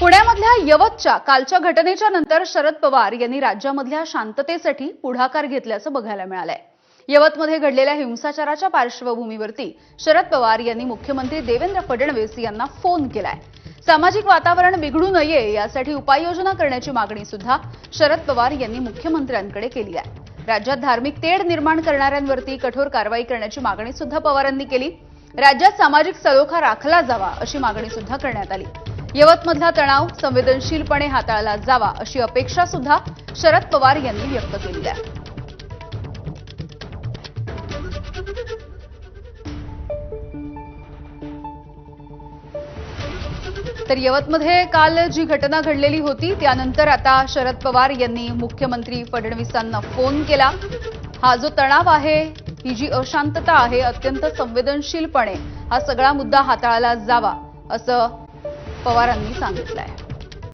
पुण्यामधल्या यवतच्या कालच्या घटनेच्या नंतर शरद पवार यांनी राज्यामधल्या शांततेसाठी पुढाकार घेतल्याचं बघायला मिळालंय. यवतमध्ये घडलेल्या हिंसाचाराच्या पार्श्वभूमीवरती शरद पवार यांनी मुख्यमंत्री देवेंद्र फडणवीस यांना फोन केलाय. सामाजिक वातावरण बिघडू नये यासाठी उपाययोजना करण्याची मागणी सुद्धा शरद पवार यांनी मुख्यमंत्र्यांकडे केली आहे. राज्यात धार्मिक तेढ निर्माण करणाऱ्यांवरती कठोर कारवाई करण्याची मागणी सुद्धा पवारांनी केली. राज्यात सामाजिक सलोखा राखला जावा अशी मागणी सुद्धा करण्यात आली. यवतमधला तणाव संवेदनशीलपणे हाताळला जावा अशी अपेक्षा सुद्धा शरद पवार यांनी व्यक्त केली आहे. तर यवतमध्ये काल जी घटना घडलेली होती त्यानंतर आता शरद पवार यांनी मुख्यमंत्री फडणवीसांना फोन केला. हा जो तणाव आहे ही जी अशांतता आहे अत्यंत संवेदनशीलपणे हा सगळा मुद्दा हाताळला जावा असं पवारांनी सांगितलं आहे